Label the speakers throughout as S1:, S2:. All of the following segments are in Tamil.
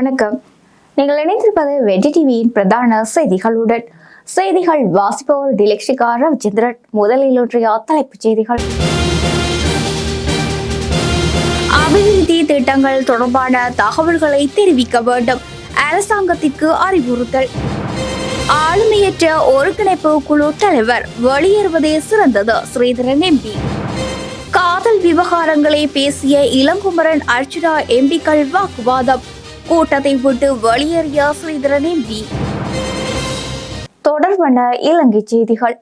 S1: வணக்கம். நீங்கள் இணைந்திருப்பது வெற்றி டிவியின் பிரதான செய்திகளுடன். செய்திகள் வாசிப்பவர் டிலக்ஷிகா ரவிச்சந்திரன். முதலில் ஒன்றிய தலைப்புச் செய்திகள். அபிவிருத்தி திட்டங்கள் தொடர்பான தகவல்களை தெரிவிக்க வேண்டும். அரசாங்கத்திற்கு அறிவுறுத்தல். ஆளுமையற்ற ஒருங்கிணைப்பு குழு தலைவர் வெளியேறுவதே சிறந்தது ஸ்ரீதரன் எம்பி. காதல் விவகாரங்களை பேசிய இளங்குமரன் அர்ச்சுனா எம்பிக்கள் வாக்குவாதம். கூட்டத்தை விட்டு வெளியேறிய ஸ்ரீதரன் எம்பி தொடர்பான இலங்கை செய்திகள்.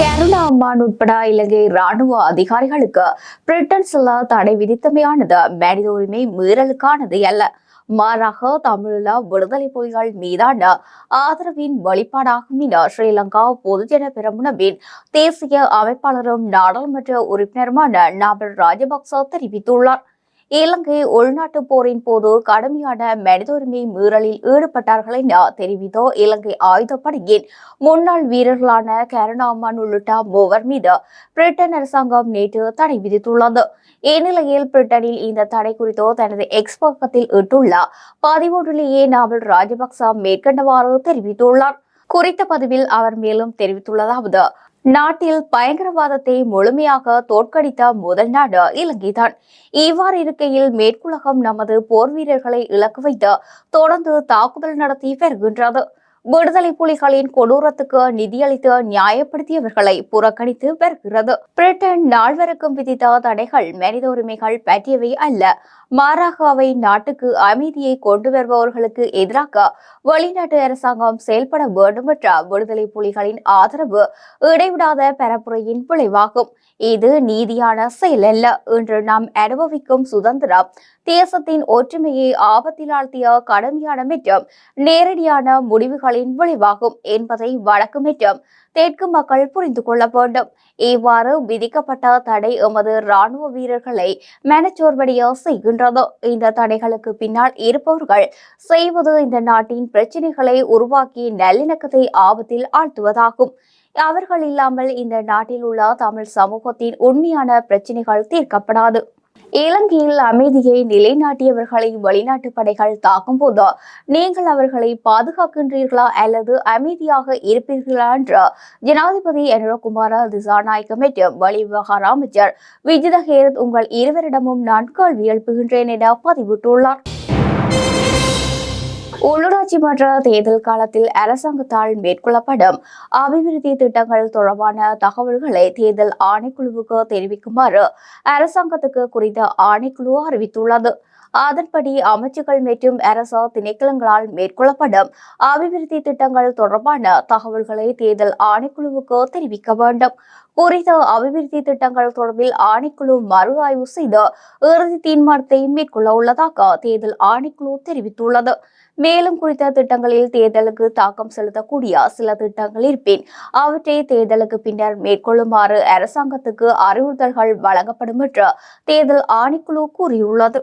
S1: கருணா அம்மான் உட்பட இலங்கை ராணுவ அதிகாரிகளுக்கு பிரிட்டன் செல்ல தடை விதித்தமையானது மனித உரிமை மீறலுக்கானது அல்ல. மாறாக தமிழீழ விடுதலை புலிகள் மீதான ஆதரவின் வெளிப்பாடாகும் என ஸ்ரீலங்கா பொதுஜன பெரமுனவின் தேசிய அமைப்பாளரும் நாடாளுமன்ற உறுப்பினருமான நாபல் ராஜபக்ச தெரிவித்துள்ளார். இலங்கை உள்நாட்டு போரின் போது கடுமையான மனித உரிமை மீறலில் ஈடுபட்டார்கள் என தெரிவித்த இலங்கை ஆயுதப்படையின் முன்னாள் வீரர்களான கருணாமன் உள்ளிட்ட மூவர் மீது பிரிட்டன் அரசாங்கம் நேற்று தடை விதித்துள்ளது. இந்நிலையில் பிரிட்டனில் இந்த தடை குறித்து தனது எக்ஸ் பக்கத்தில் இட்டுள்ள பதிவொன்றிலேயே நாவல் ராஜபக்ச மேற்கண்டவாறு தெரிவித்துள்ளார். குறித்த பதிவில் அவர் மேலும் தெரிவித்துள்ளதாவது நாட்டில் பயங்கரவாதத்தை முழுமையாக தோற்கடித்த முதல் நாடு இலங்கைதான். இவ்வாறு இருக்கையில் மேற்குலகம் நமது போர் வீரர்களை இலக்கு வைத்து தொடர்ந்து தாக்குதல் நடத்தி வருகின்றது. விடுதலை புலிகளின் கொடூரத்துக்கு நிதியளித்து நியாயப்படுத்தியவர்களை புறக்கணித்து வருகிறது. பிரிட்டன் நால்வருக்கும் விதித்த தடைகள் மனித உரிமைகள் பற்றியவை அல்ல. மாறாக அவை நாட்டுக்கு அமைதியை கொண்டு வருபவர்களுக்கு எதிராக வெளிநாட்டு அரசாங்கம் செயல்பட வேண்டும் என்ற விடுதலை புலிகளின் ஆதரவு இடைவிடாத பரப்புரையின் விளைவாகும். இது நீதியான செயல் அல்ல இன்று நாம் அனுபவிக்கும் சுதந்திரம் தேசத்தின் ஒற்றுமையை ஆபத்தில் ஆழ்த்திய கடுமையான மற்றும் நேரடியான முடிவுகளின் விளைவாகும் என்பதை வழக்கு மற்றும் தெற்கு மக்கள் புரிந்து கொள்ள வேண்டும். இவ்வாறு விதிக்கப்பட்ட தடை எமது ராணுவ வீரர்களை மனச்சோர்வடைய செய்கின்றது. இந்த தடைகளுக்கு பின்னால் இருப்பவர்கள் செய்வது இந்த நாட்டின் பிரச்சினைகளை உருவாக்கி நல்லிணக்கத்தை ஆபத்தில் ஆழ்த்துவதாகும். அவர்கள் இல்லாமல் இந்த நாட்டில் உள்ள தமிழ் சமூகத்தின் உண்மையான பிரச்சினைகள் தீர்க்கப்படாது. இலங்கையில் அமைதியை நிலைநாட்டியவர்களை வெளிநாட்டு படைகள் தாக்கும் போது நீங்கள் அவர்களை பாதுகாக்கின்றீர்களா அல்லது அமைதியாக இருப்பீர்களா என்று ஜனாதிபதி அனுரகுமார திசாநாயக்க மற்றும் வெளிவிவகார அமைச்சர் விஜித ஹேரத் உங்கள் இருவரிடமும் நான் கேள்வி எழுப்புகின்றேன் என பதிவிட்டுள்ளார். உள்ளூராட்சி மன்ற தேர்தல் காலத்தில் அரசாங்கத்தால் மேற்கொள்ளப்படும் அபிவிருத்தி திட்டங்கள் தொடர்பான தகவல்களை தேர்தல் ஆணைக்குழுவுக்கு தெரிவிக்குமாறு அரசாங்கத்துக்கு குறித்த ஆணைக்குழு அறிவித்துள்ளது. அதன்படி அமைச்சுகள் மற்றும் அரசு திணைக்களங்களால் மேற்கொள்ளப்படும் அபிவிருத்தி திட்டங்கள் தொடர்பான தகவல்களை தேர்தல் ஆணைக்குழுவுக்கு தெரிவிக்க வேண்டும். குறித்த அபிவிருத்தி திட்டங்கள் தொடர்பில் ஆணைக்குழு மறு ஆய்வு செய்து இறுதி தீர்மானத்தை மேற்கொள்ள உள்ளதாக தேர்தல் ஆணைக்குழு தெரிவித்துள்ளது. மேலும் குறித்த திட்டங்களில் தேர்தலுக்கு தாக்கம் செலுத்தக்கூடிய சில திட்டங்கள் இருப்பின் அவற்றை தேர்தலுக்கு பின்னர் மேற்கொள்ளுமாறு அரசாங்கத்துக்கு அறிவுறுத்தல்கள் வழங்கப்படும் என்று தேர்தல் ஆணைக்குழு கூறியுள்ளது.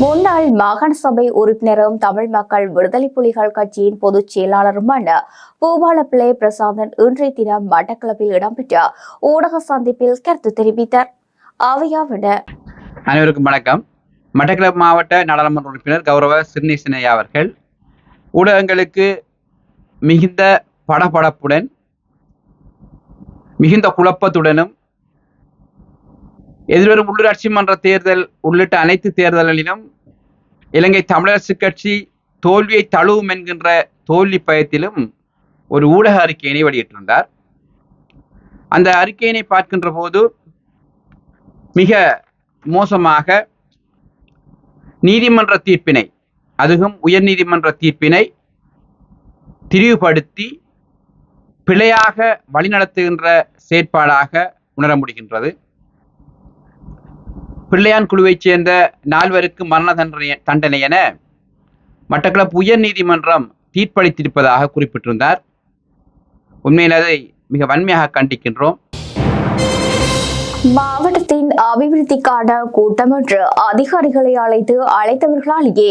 S1: முன்னாள் மாகாண சபை உறுப்பினரும் தமிழ் மக்கள் விடுதலை புலிகள் கட்சியின் பொதுச் செயலாளருமான பூபாலப்பிள்ளை பிரசாந்தன் இன்றைய தினம் மட்டக்களப்பில் இடம்பெற்ற ஊடக சந்திப்பில் கருத்து தெரிவித்தார். அவையாவன
S2: அனைவருக்கும் வணக்கம். மட்டக்களப்பு மாவட்ட நாடாளுமன்ற உறுப்பினர் கௌரவ சிறுநீசனையா அவர்கள் ஊடகங்களுக்கு மிகுந்த படபடப்புடன் மிகுந்த குழப்பத்துடனும் எதிர்வரும் உள்ளூராட்சி மன்ற தேர்தல் உள்ளிட்ட அனைத்து தேர்தல்களிலும் இலங்கை தமிழரசு கட்சி தோல்வியை தழுவும் என்கின்ற தோல்வி பயத்திலும் ஒரு ஊடக அறிக்கையினை வெளியிட்டிருந்தார். அந்த அறிக்கையினை பார்க்கின்ற போது மிக மோசமாக நீதிமன்ற தீர்ப்பினை அதுவும் உயர்நீதிமன்ற தீர்ப்பினை திரிவுபடுத்தி பிழையாக வழிநடத்துகின்ற செயற்பாடாக உணர முடிகின்றது. பிள்ளையான் குழுவைச் சேர்ந்த நால்வருக்கு மரண தண்டனை தண்டனை என மட்டக்களப்பு உயர் நீதிமன்றம் தீர்ப்பளித்திருப்பதாக குறிப்பிட்டிருந்தார். உண்மையில் அதை மிக வன்மையாக கண்டிக்கின்றோம்.
S1: மாவட்டத்தின் அபிவிருத்திக்கான கூட்டம் என்று அதிகாரிகளை அழைத்து அழைத்தவர்களாலேயே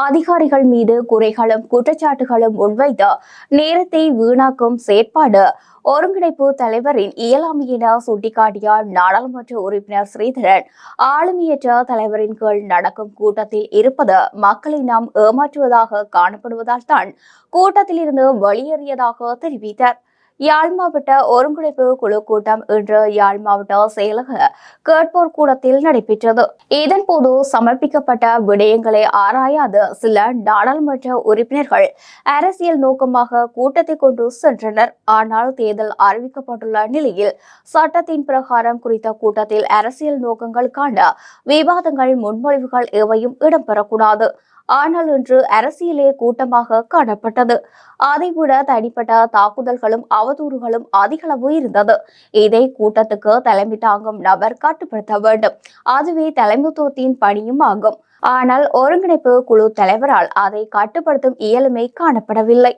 S1: அதிகாரிகள் மீது குறைகளும் குற்றச்சாட்டுகளும் முன்வைத்து நேரத்தை வீணாக்கும் செயற்பாடு ஒருங்கிணைப்பு தலைவரின் இயலாமை என சுட்டிக்காட்டிய நாடாளுமன்ற உறுப்பினர் ஸ்ரீதரன் ஆளுமையற்ற தலைவரின் கீழ் நடக்கும் கூட்டத்தில் இருப்பது மக்களை நாம் ஏமாற்றுவதாக காணப்படுவதால் தான் கூட்டத்தில் இருந்து வெளியேறியதாக தெரிவித்தார். யாழ் மாவட்ட ஒருங்கிணைப்பு குழு கூட்டம் இன்று யாழ் மாவட்ட செயலக கேட்போர் கூடத்தில் நடைபெற்றது. இதன்போது சமர்ப்பிக்கப்பட்ட விடயங்களை ஆராயாத சில நாடாளுமன்ற உறுப்பினர்கள் அரசியல் நோக்கமாக கூட்டத்தை கொண்டு சென்றனர். ஆனால் தேர்தல் அறிவிக்கப்பட்டுள்ள நிலையில் சட்டத்தின் பிரகாரம் குறித்த கூட்டத்தில் அரசியல் நோக்கங்களுக்கான விவாதங்கள் முன்மொழிவுகள் எவையும் இடம்பெறக்கூடாது. ஆனால் இன்று அரசியலே கூட்டமாக காணப்பட்டது. அதைவிட தனிப்பட்ட தாக்குதல்களும் அவதூறுகளும் அதிகளவு இருந்தது. இதை கூட்டத்துக்கு தலைமை தாங்கும் நபர் கட்டுப்படுத்த வேண்டும். அதுவே தலைமைத்துவத்தின் பணியும் ஆகும். ஆனால் ஒருங்கிணைப்பு குழு தலைவரால் அதை கட்டுப்படுத்தும் இயலுமை காணப்படவில்லை.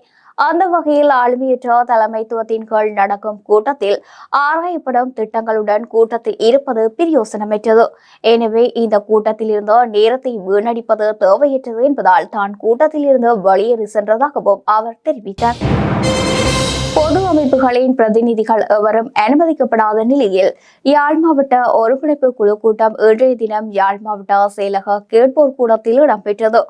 S1: அந்த வகையில் ஆளுமையற்ற தலைமைத்துவத்தின் கீழ் நடக்கும் கூட்டத்தில் ஆராயப்படும் திட்டங்களுடன் கூட்டத்தில் இருப்பது பிரயோசனமற்றது. எனவே இந்த கூட்டத்தில் இருந்து நேரத்தை வீணடிப்பது தேவையற்றது என்பதால் தான் கூட்டத்தில் இருந்து வெளியேறி சென்றதாகவும் அவர் தெரிவித்தார். பொது அமைப்புகளின் பிரதிநிதிகள் எவரும் அனுமதிக்கப்படாத நிலையில் யாழ் மாவட்ட ஒருங்கிணைப்பு குழு கூட்டம் இன்றைய தினம் யாழ் மாவட்ட செயலக கேட்போர் கூடத்தில் இடம்பெற்றது.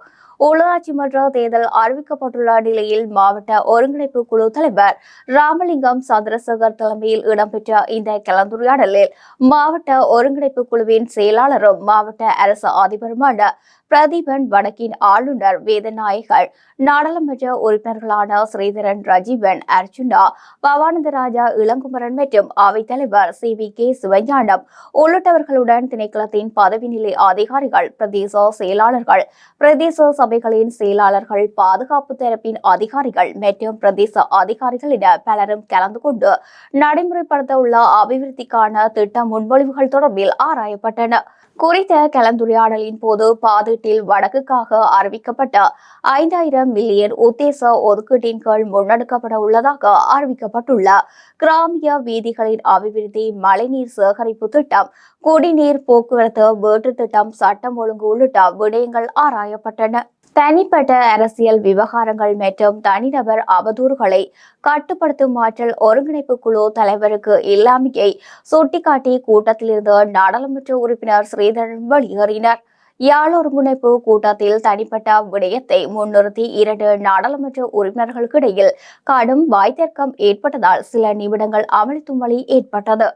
S1: உள்ளாட்சி மன்ற தேர்தல் அறிவிக்கப்பட்டுள்ள நிலையில் மாவட்ட ஒருங்கிணைப்பு குழு தலைவர் ராமலிங்கம் சந்திரசேகர் தலைமையில் இடம்பெற்ற இந்த கலந்துரையாடலில் மாவட்ட ஒருங்கிணைப்பு குழுவின் செயலாளரும் மாவட்ட அரசு அதிபருமான பிரதீபன் வடக்கின் ஆளுநர் வேதநாயகர் நாடாளுமன்ற உறுப்பினர்களான ஸ்ரீதரன் ரஜீவன் அர்ஜுனா பவானந்தராஜா இளங்குமரன் மற்றும் அவைத்தலைவர் சி. வி. கே. சிவஞானம் உள்ளிட்டவர்களுடன் திணைக்களத்தின் பதவி நிலை அதிகாரிகள் பிரதேச செயலாளர்கள் பிரதேச சபைகளின் செயலாளர்கள் பாதுகாப்பு தரப்பின் அதிகாரிகள் மற்றும் பிரதேச அதிகாரிகள் என பலரும் கலந்து கொண்டு நடைமுறைப்படுத்த உள்ள அபிவிருத்திக்கான திட்ட முன்மொழிவுகள் தொடர்பில் ஆராயப்பட்டன குறித்த கலந்துரையாடலின் போது பாதீட்டில் வடக்குக்காக அறிவிக்கப்பட்ட ஐந்தாயிரம் மில்லியன் உத்தேச ஒதுக்கீட்டின் கீழ் முன்னெடுக்கப்பட உள்ளதாக அறிவிக்கப்பட்டுள்ள கிராமிய வீதிகளின் அபிவிருத்தி மழைநீர் சேகரிப்பு திட்டம் குடிநீர் போக்குவரத்து வீட்டு திட்டம் சட்டம் ஒழுங்கு உள்ளிட்ட விடயங்கள் ஆராயப்பட்டன. தனிப்பட்ட அரசியல் விவகாரங்கள் மற்றும் தனிநபர் அவதூறுகளை கட்டுப்படுத்தும் ஆற்றல் ஒருங்கிணைப்பு குழு தலைவருக்கு இல்லாமையை சுட்டிக்காட்டி கூட்டத்திலிருந்து நாடாளுமன்ற உறுப்பினர் ஸ்ரீதரன் வெளியேறினார். யாழ் ஒருங்கிணைப்பு கூட்டத்தில் தனிப்பட்ட விடயத்தை முன்னிறுத்தி இரண்டு நாடாளுமன்ற உறுப்பினர்களுக்கிடையில் கடும் வாய்த்தர்க்கம் ஏற்பட்டதால் சில நிமிடங்கள் அமளித்துமளி ஏற்பட்டது.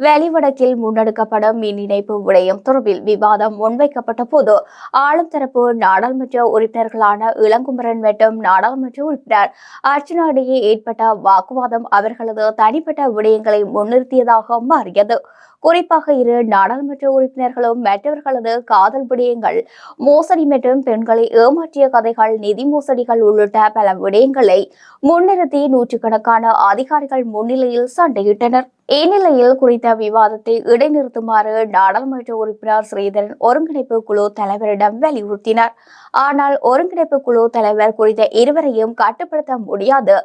S1: வெளிவடக்கில் முன்னெடுக்கப்படும் மின் இணைப்பு விடயம் தொடர்பில் விவாதம் முன்வைக்கப்பட்ட போது ஆளும் தரப்பு நாடாளுமன்ற உறுப்பினர்களான இளங்குமரன் மற்றும் நாடாளுமன்ற உறுப்பினர் அர்ச்சனா இடையே ஏற்பட்ட வாக்குவாதம் அவர்களது தனிப்பட்ட விடயங்களை முன்னிறுத்தியதாக மாறியது. குறிப்பாக இரு நாடாளுமன்ற உறுப்பினர்களும் மற்றவர்களது காதல் விடயங்கள் மோசடி மற்றும் பெண்களை ஏமாற்றிய கதைகள் நிதி மோசடிகள் உள்ளிட்ட பல விடயங்களை முன்னிறுத்தி நூற்றுக்கணக்கான அதிகாரிகள் முன்னிலையில் சண்டையிட்டனர். இந்நிலையில் குறித்த விவாதத்தை இடைநிறுத்துமாறு நாடாளுமன்ற உறுப்பினர் ஸ்ரீதரன் ஒருங்கிணைப்பு குழு தலைவரிடம் வலியுறுத்தினார் ஆனால் ஒருங்கிணைப்பு குழு தலைவர் குறித்த இருவரையும் கட்டுப்படுத்த முடியாது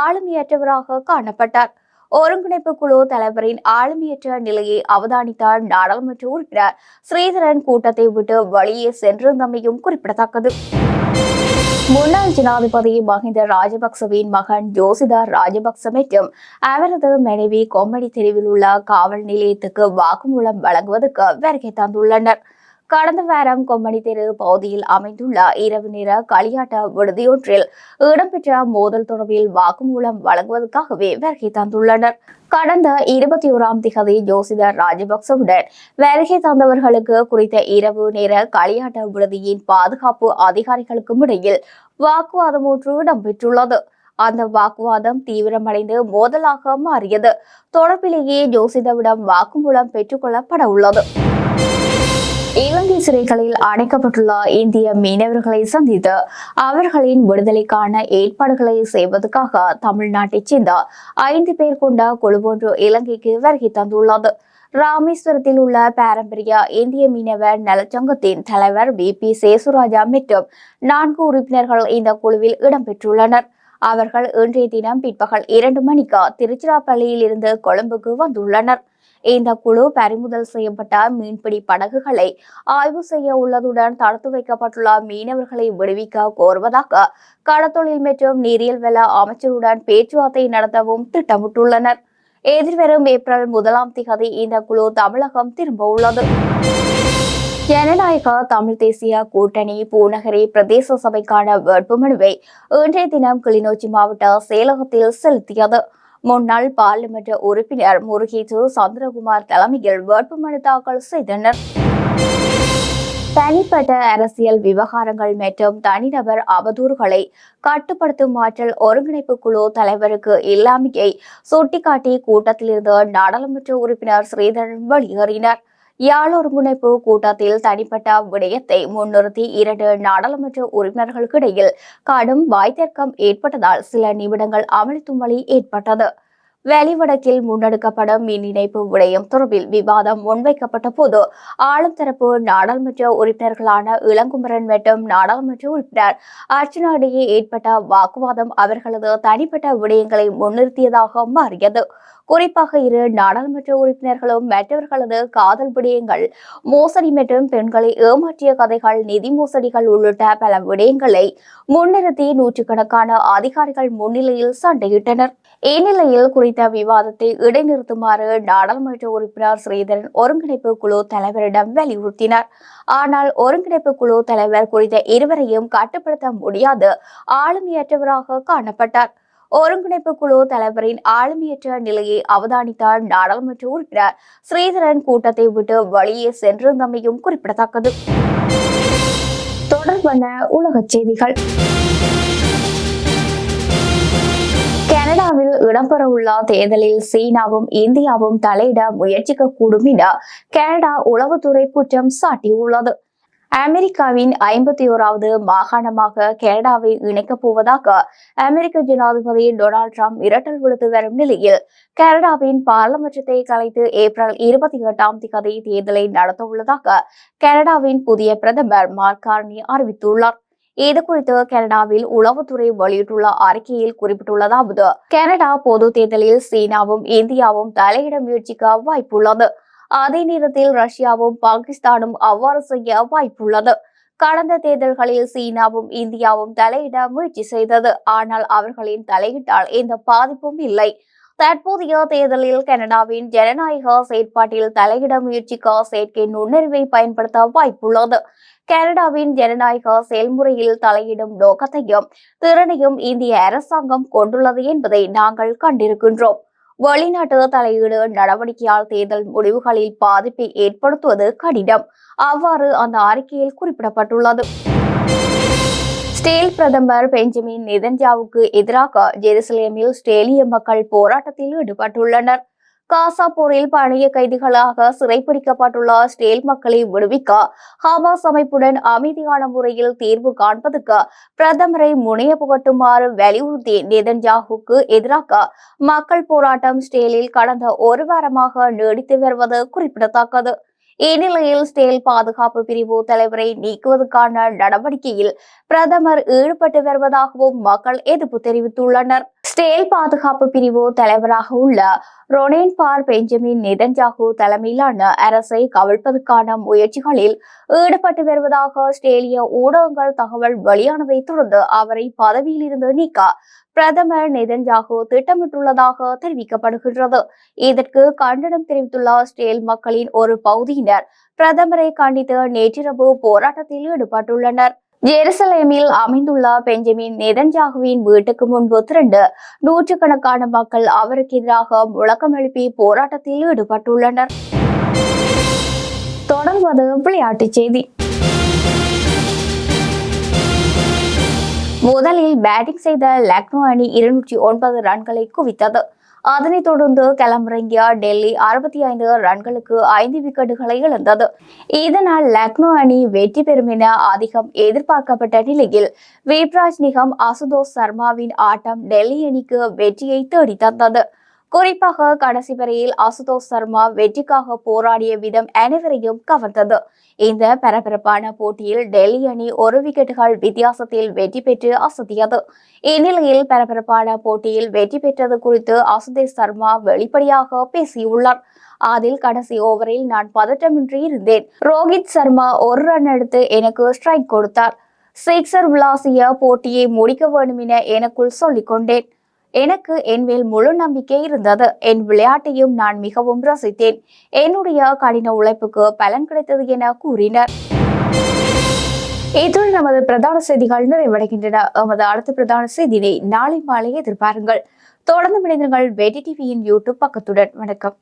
S1: ஆளுமையற்றவராக காணப்பட்டார் ஒருங்கிணைப்பு குழு தலைவரின் ஆளுமையற்ற நிலையை அவதானித்தார் நாடாளுமன்ற உறுப்பினர் ஸ்ரீதரன் கூட்டத்தை விட்டு வெளியே சென்றிருந்தமையும் குறிப்பிடத்தக்கது. முன்னாள் ஜனாதிபதி மஹிந்த ராஜபக்சவின் மகன் ஜோசிதார் ராஜபக்ச மற்றும் அவரது மனைவி கொம்மடி தெருவில் உள்ள காவல் நிலையத்துக்கு வாக்குமூலம் வழங்குவதற்கு வருகை தந்துள்ளனர். கடந்த வாரம் கொம்பனி தெரு பகுதியில் அமைந்துள்ள இரவு நேர களியாட்ட விடுதியொன்றில் இடம்பெற்ற மோதல் தொடர்பில் வாக்குமூலம் வழங்குவதற்காகவே வருகை தந்துள்ளனர். கடந்த இருபத்தி ஓராம் திகதி ஜோசிதர் ராஜபக்சவுடன் வருகை தந்தவர்களுக்கு குறித்த இரவு நேர களியாட்ட விடுதியின் பாதுகாப்பு அதிகாரிகளுக்கும் இடையில் வாக்குவாதம் ஒன்று இடம்பெற்றுள்ளது. அந்த வாக்குவாதம் தீவிரமடைந்து மோதலாக மாறியது. தொடர்பிலேயே ஜோசிதவிடம் வாக்குமூலம் பெற்றுக்கொள்ளப்பட உள்ளது. இலங்கை சிறைகளில் அடைக்கப்பட்டுள்ள இந்திய மீனவர்களை சந்தித்து அவர்களின் விடுதலைக்கான ஏற்பாடுகளை செய்வதற்காக தமிழ்நாட்டைச் சேர்ந்த ஐந்து பேர் கொண்ட குழு ஒன்று இலங்கைக்கு வருகை தந்துள்ளது. ராமேஸ்வரத்தில் உள்ள பாரம்பரிய இந்திய மீனவர் நலச்சங்கத்தின் தலைவர் வி. பி. சேசுராஜா மற்றும் நான்கு உறுப்பினர்கள் இந்த குழுவில் இடம்பெற்றுள்ளனர் அவர்கள் இன்றைய தினம் பிற்பகல் இரண்டு மணிக்கு திருச்சிராப்பள்ளியில் இருந்து கொழும்புக்கு வந்துள்ளனர். இந்த குழு பறிமுதல் செய்யப்பட்ட மீன்பிடி படகுகளை ஆய்வு செய்ய உள்ளதுடன் தடுத்து வைக்கப்பட்டுள்ள மீனவர்களை விடுவிக்க கோருவதாக கடத்தொழில் மற்றும் நீரியல் வள அமைச்சருடன் பேச்சுவார்த்தை நடத்தவும் திட்டமிட்டுள்ளனர். எதிர்வரும் ஏப்ரல் முதலாம் திகதி இந்த குழு தமிழகம் திரும்ப உள்ளது. ஜனநாயக தமிழ் தேசிய கூட்டணி பூநகரி பிரதேச சபைக்கான வேட்புமனுவை இன்றைய தினம் கிளிநொச்சி மாவட்ட செயலகத்தில் செலுத்தியது. முன்னாள் பாராளுமன்ற உறுப்பினர் முருகேது சந்திரகுமார் தலைமையில் வேட்புமனு தாக்கல் செய்தனர். தனிப்பட்ட அரசியல் விவகாரங்கள் மற்றும் தனிநபர் அவதூறுகளை கட்டுப்படுத்தும் ஆற்றல் ஒருங்கிணைப்பு குழு தலைவருக்கு இல்லாமையை சுட்டிக்காட்டி கூட்டத்திலிருந்து நாடாளுமன்ற உறுப்பினர் ஸ்ரீதரன் வெளியேறினார். யாழ் ஒருங்கிணைப்பு கூட்டத்தில் தனிப்பட்ட விடயத்தை முன்னிறுத்தி இரண்டு நாடாளுமன்ற உறுப்பினர்களுக்கிடையில் கடும் வாய்த்தர்க்கம் ஏற்பட்டதால் சில நிமிடங்கள் அமளித்தும்மளி ஏற்பட்டது. வெளிவடக்கில் முன்னெடுக்கப்படும் மின் இணைப்பு விடயம் தொடர்பில் விவாதம் முன்வைக்கப்பட்ட போது ஆளும் தரப்பு நாடாளுமன்ற உறுப்பினர்களான இளங்குமரன் மற்றும் நாடாளுமன்ற உறுப்பினர் அர்ச்சனா இடையே ஏற்பட்ட வாக்குவாதம் அவர்களது தனிப்பட்ட விடயங்களை முன்னிறுத்தியதாக மாறியது. குறிப்பாக இரு நாடாளுமன்ற உறுப்பினர்களும் மற்றவர்களது காதல் விடயங்கள் மோசடி மற்றும் பெண்களை ஏமாற்றிய கதைகள் நிதி மோசடிகள் உள்ளிட்ட பல விடயங்களை முன்னிறுத்தி நூற்றுக்கணக்கான அதிகாரிகள் முன்னிலையில் சண்டையிட்டனர். இந்நிலையில் குறித்த விவாதத்தை இடைநிறுத்துமாறு நாடாளுமன்ற உறுப்பினர் ஸ்ரீதரன் ஒருங்கிணைப்பு குழு தலைவரிடம் வலியுறுத்தினார். ஆனால் ஒருங்கிணைப்பு குழு தலைவர் குறித்த இருவரையும் கட்டுப்படுத்த முடியாது ஆளுமையற்றவராக காணப்பட்டார். ஒருங்கிணைப்பு குழு தலைவரின் ஆளுமையற்ற நிலையை அவதானித்தார் நாடாளுமன்ற உறுப்பினர் ஸ்ரீதரன் கூட்டத்தை விட்டு வெளியே சென்றிருந்தமையும் குறிப்பிடத்தக்கது. தொடர்பான உலகச் செய்திகள். கனடாவில் இடம்பெறவுள்ள தேர்தலில் சீனாவும் இந்தியாவும் தலையிட முயற்சிக்கக்கூடும் என கனடா உளவுத்துறை குற்றம் சாட்டியுள்ளது. அமெரிக்காவின் ஐம்பத்தி ஓராவது மாகாணமாக கனடாவை இணைக்கப் போவதாக அமெரிக்க ஜனாதிபதி டொனால்டு டிரம்ப் மிரட்டல் விடுத்து வரும் நிலையில் கனடாவின் பாராளுமன்றத்தை கலைத்து ஏப்ரல் இருபத்தி எட்டாம் தேதி தேர்தலை நடத்த உள்ளதாக கனடாவின் புதிய பிரதமர் மார்க் கார்னி அறிவித்துள்ளார். இது குறித்து கனடாவில் உளவுத்துறை வெளியிட்டுள்ள அறிக்கையில் குறிப்பிட்டுள்ளதாவது கனடா பொது தேர்தலில் சீனாவும் இந்தியாவும் தலையிட முயற்சிக்க வாய்ப்புள்ளது. அதே நேரத்தில் ரஷ்யாவும் பாகிஸ்தானும் அவ்வாறு செய்ய வாய்ப்புள்ளது. கடந்த தேர்தல்களில் சீனாவும் இந்தியாவும் தலையிட முயற்சி செய்தது. ஆனால் அவர்களின் தலையிட்டால் எந்த பாதிப்பும் இல்லை. தற்போதைய தேர்தலில் கனடாவின் ஜனநாயக செயற்பாட்டில் தலையிட முயற்சிக்க செயற்கை நுண்ணறிவை பயன்படுத்த வாய்ப்புள்ளது. கனடாவின் ஜனநாயக செயல்முறையில் தலையிடும் நோக்கத்தையும் திறனையும் இந்திய அரசாங்கம் கொண்டுள்ளது என்பதை நாங்கள் கண்டிருக்கின்றோம். வெளிநாட்டு தலையீடு நடவடிக்கையால் தேர்தல் முடிவுகளில் பாதிப்பை ஏற்படுத்துவது கடினம். அவ்வாறு அந்த அறிக்கையில் குறிப்பிடப்பட்டுள்ளது. ஸ்டேல் பிரதமர் பெஞ்சமின் நெதன்யாவுக்கு எதிராக ஜெருசலேமில் ஸ்டேலிய மக்கள் போராட்டத்தில் ஈடுபட்டுள்ளனர். காசா போரில் பழைய கைதிகளாக சிறைப்பிடிக்கப்பட்டுள்ள இஸ்ரேல் மக்களை விடுவிக்க ஹமாஸ் அமைப்புடன் அமைதியான முறையில் தீர்வு காண்பதற்கு பிரதமரை முனைய புகட்டுமாறு வலியுறுத்தி நெதன்யாகுக்கு எதிராக மக்கள் போராட்டம் ஸ்டேலில் கடந்த ஒரு வாரமாக நீடித்து வருவது குறிப்பிடத்தக்கது. இந்நிலையில் ஸ்டேல் பாதுகாப்பு பிரிவு தலைவரை நீக்குவதற்கான நடவடிக்கையில் பிரதமர் ஈடுபட்டு வருவதாகவும் மக்கள் எதிர்ப்பு தெரிவித்துள்ளனர். ஸ்டேல் பாதுகாப்பு பிரிவு தலைவராக உள்ள ரொனேன் பார் பெஞ்சமின் நெதன்ஜாகு தலைமையிலான அரசை கவிழ்ப்பதற்கான முயற்சிகளில் ஈடுபட்டு வருவதாக ஸ்டேலிய ஊடகங்கள் தகவல் வெளியானதை தொடர்ந்து அவரை பதவியில் இருந்து நீக்க பிரதமர் நெதன்ஜாகு திட்டமிட்டுள்ளதாக தெரிவிக்கப்படுகின்றது. இதற்கு கண்டனம் தெரிவித்துள்ள ஸ்டேல் மக்களின் ஒரு பகுதியினர் பிரதமரை கண்டித்து நேற்றிரவு போராட்டத்தில் ஈடுபட்டுள்ளனர். ஜெருசலேமில் அமைந்துள்ள பெஞ்சமின் நெதன்ஜாகுவின் வீட்டுக்கு முன்பு திரண்டு நூற்றுக்கணக்கான மக்கள் அவருக்கு எதிராக முழக்கம் எழுப்பி போராட்டத்தில் ஈடுபட்டுள்ளனர். தொடர்வது விளையாட்டுச் செய்தி. முதலில் பேட்டிங் செய்த லக்னோ அணி இருநூற்றி ஒன்பது ரன்களை குவித்தது. அதனைத் தொடர்ந்து கிளம்பிறங்கிய டெல்லி அறுபத்தி ஐந்து ரன்களுக்கு ஐந்து விக்கெட்டுகளை இழந்தது. இதனால் லக்னோ அணி வெற்றி பெறும் என அதிகம் எதிர்பார்க்கப்பட்ட நிலையில் விப்ராஜ் நிகம் அசுதோஷ் சர்மாவின் ஆட்டம் டெல்லி அணிக்கு வெற்றியை தேடி தந்தது குறிப்பாக கடைசி வரையில் அசுதோஷ் சர்மா வெற்றிக்காக போராடிய விதம் அனைவரையும் கவர்ந்தது. இந்த பரபரப்பான போட்டியில் டெல்லி அணி ஒரு விக்கெட்டுகள் வித்தியாசத்தில் வெற்றி பெற்று அசத்தியது இந்நிலையில் பரபரப்பான போட்டியில் வெற்றி பெற்றது குறித்து அசுதேஷ் சர்மா வெளிப்படையாக பேசியுள்ளார். அதில் கடைசி ஓவரில் நான் பதட்டமின்றி இருந்தேன். ரோஹித் சர்மா ஒரு ரன் எடுத்து எனக்கு ஸ்ட்ரைக் கொடுத்தார். சிக்ஸர் விளாசிய போட்டியை முடிக்க வேண்டும் என எனக்குள் சொல்லிக்கொண்டேன். எனக்கு என் மேல் முழு நம்பிக்கை இருந்தது. என் விளையாட்டையும் நான் மிகவும் ரசித்தேன். என்னுடைய கடின உழைப்புக்கு பலன் கிடைத்தது என கூறினர். இத்துடன் நமது பிரதான செய்திகள் நிறைவடைகின்றன. எமது அடுத்த பிரதான செய்தியை நாளை மாலை எதிர்பாருங்கள். தொடர்ந்து இணைந்திருங்கள். வெடி டிவியின் யூடியூப் பக்கத்துடன். வணக்கம்.